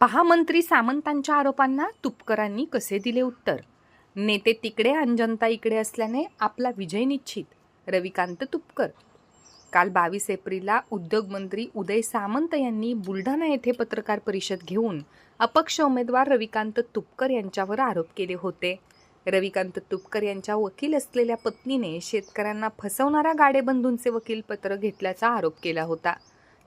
पहा मंत्री सामंतांच्या आरोपांना तुपकरांनी कसे दिले उत्तर? नेते तिकडे आणि जनता इकडे असल्याने आपला विजय निश्चित रविकांत तुपकर. काल बावीस एप्रिलला उद्योगमंत्री उदय सामंत यांनी बुलढाणा येथे पत्रकार परिषद घेऊन अपक्ष उमेदवार रविकांत तुपकर यांच्यावर आरोप केले होते. रविकांत तुपकर यांच्या वकील असलेल्या पत्नीने शेतकऱ्यांना फसवणाऱ्या गाडेबंधूंचे वकीलपत्र घेतल्याचा आरोप केला होता.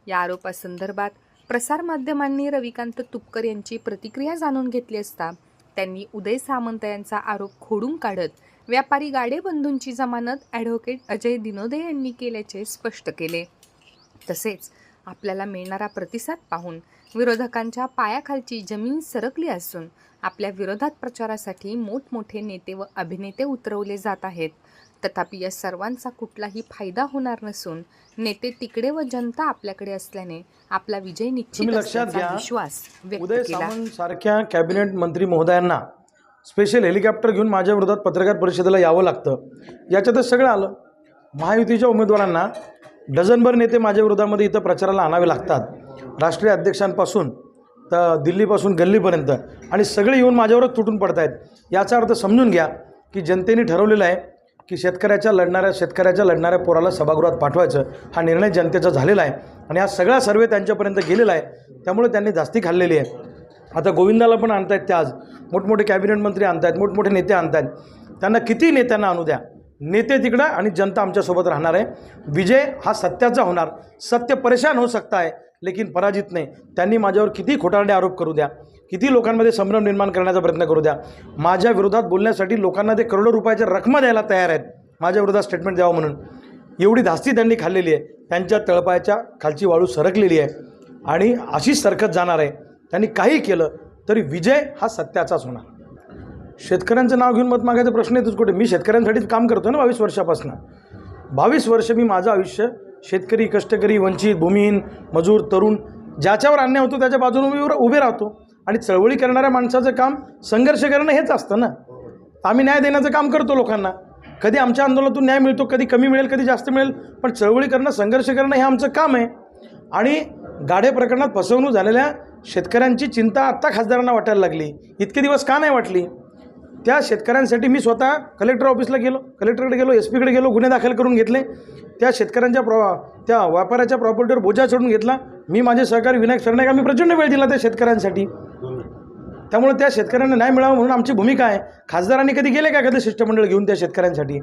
या आरोपासंदर्भात प्रसारमाध्यमांनी रविकांत तुपकर यांची प्रतिक्रिया जाणून घेतली असता त्यांनी उदय सामंत यांचा आरोप खोडून काढत व्यापारी गाडेबंधूंची जमानत ॲडव्होकेट अजय दिनोदे यांनी केल्याचे स्पष्ट केले. तसेच आपल्याला मिळणारा प्रतिसाद पाहून विरोधकांच्या पायाखालची जमीन सरकली असून आपल्या विरोधात प्रचारासाठी मोठमोठे नेते व अभिनेते उतरवले जात आहेत. तथापि या सर्वांचा कुठलाही फायदा होणार नसून नेते तिकडे व जनता आपल्याकडे असल्याने आपला विजय निश्चित तुम्ही लक्षात असल्याचा घ्या, विश्वास व्यक्त उदय केला. सामंत सारख्या कॅबिनेट मंत्री महोदयांना स्पेशल हेलिकॉप्टर घेऊन माझ्या विरोधात पत्रकार परिषदेला यावं लागतं. याच्यातच सगळं आलं. महायुतीच्या उमेदवारांना डझनभर नेते माझ्या विरोधामध्ये इथं प्रचाराला आणावे लागतात. राष्ट्रीय अध्यक्षांपासून तर दिल्लीपासून गल्लीपर्यंत आणि सगळे येऊन माझ्यावरच तुटून पडत आहेत याचा अर्थ समजून घ्या की जनतेने ठरवलेलं आहे की शेतकऱ्याच्या लढणाऱ्या शेतकऱ्याच्या लढणाऱ्या पोराला सभागृहात पाठवायचं. हा निर्णय जनतेचा झालेला आहे आणि हा सगळा सर्वे त्यांच्यापर्यंत गेलेला आहे. त्यामुळे त्यांनी जास्ती खाल्लेली आहे. आता गोविंदाला पण आणतायत ते आज. मोठमोठे कॅबिनेट मंत्री आणतायत मोठमोठे नेते आणतायत. त्यांना किती नेत्यांना आणू द्या? नेते तिकडं आणि जनता आमच्यासोबत राहणार आहे. विजय हा सत्याचा होणार. सत्य परेशान होऊ सकता आहे लेकिन पराजित नाही. त्यांनी माझ्यावर किती खोटारडे आरोप करू द्या. किती लोकांमध्ये संभ्रम निर्माण करण्याचा प्रयत्न करू द्या. माझ्या विरोधात बोलण्यासाठी लोकांना ते करोडो रुपयाच्या रकमा द्यायला तयार आहेत. माझ्या विरोधात स्टेटमेंट द्यावं म्हणून. एवढी धास्ती त्यांनी खाल्लेली आहे. त्यांच्या तळपायाच्या खालची वाळू सरकलेली आहे. आणि अशीच सरकत जाणार आहे. त्यांनी काही केलं तरी विजय हा सत्याचाच होणार. शेतकऱ्यांचं नाव घेऊन मत मागायचा प्रश्न येतोच कुठे? मी शेतकऱ्यांसाठीच काम करतो ना बावीस वर्षापासून. बावीस वर्ष मी माझं आयुष्य शेतकरी कष्टकरी वंचित भूमिहीन मजूर तरुण ज्याच्यावर अन्याय होतो त्याच्या बाजूने मी उभे- राहतो. आणि चळवळी करणाऱ्या माणसाचं काम संघर्ष करणं हेच असतं ना. आम्ही न्याय देण्याचं काम करतो लोकांना. कधी आमच्या आंदोलनातून न्याय मिळतो कधी कमी मिळेल कधी जास्त मिळेल पण चळवळी करणं संघर्ष करणं हे आमचं काम आहे. आणि गाढे प्रकरणात फसवणूक झालेल्या शेतकऱ्यांची चिंता आत्ता खासदारांना वाटायला लागली. इतके दिवस का नाही वाटली? त्या शेतकऱ्यांसाठी मी स्वतः कलेक्टर ऑफिसला गेलो. कलेक्टरकडे गेलो एस पीकडे गेलो गुन्हे दाखल करून घेतले. त्या शेतकऱ्यांच्या प्रॉ त्या व्यापाऱ्याच्या प्रॉपर्टीवर बोजा चढून घेतला. मी माझे सहकारी विनायक सरनाईक आम्ही प्रचंड वेळ दिला त्या शेतकऱ्यांसाठी. त्यामुळे त्या शेतकऱ्यांना न्याय मिळावा म्हणून आमची भूमिका आहे. खासदारांनी कधी गेले का कधी शिष्टमंडळ घेऊन त्या शेतकऱ्यांसाठी?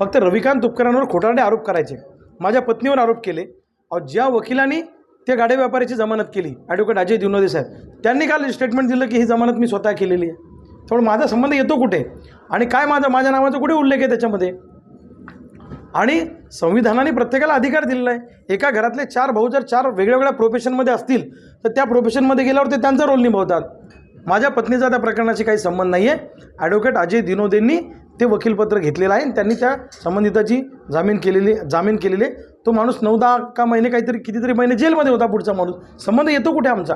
फक्त रविकांत तुपकरांवर खोटारडे आरोप करायचे. माझ्या पत्नीवर आरोप केले. ज्या वकिलांनी त्या गाडे व्यापाऱ्याची जमानत केली ॲडव्होकेट अजय दिवनोदे साहेब त्यांनी काल स्टेटमेंट दिलं की ही जमानत मी स्वतः केलेली आहे. त्यामुळे माझा संबंध येतो कुठे? आणि काय माझा माझ्या नावाचा कुठे उल्लेख आहे त्याच्यामध्ये? आणि संविधानाने प्रत्येकाला अधिकार दिलेला आहे. एका घरातले चार भाऊ जर चार वेगळ्या वेगळ्या प्रोफेशनमध्ये असतील तर त्या प्रोफेशनमध्ये गेल्यावर ते त्यांचा रोल निभावतात. माझ्या पत्नीचा त्या प्रकरणाशी काही संबंध नाही आहे ॲडव्होकेट अजय दिनोदेंनी ते वकीलपत्र घेतलेलं आहे आणि त्यांनी त्या संबंधिताची जामीन केलेली जामीन केलेली तो माणूस नऊ दहा का महिने काहीतरी कितीतरी महिने जेलमध्ये होता पुढचा माणूस. संबंध येतो कुठे आमचा?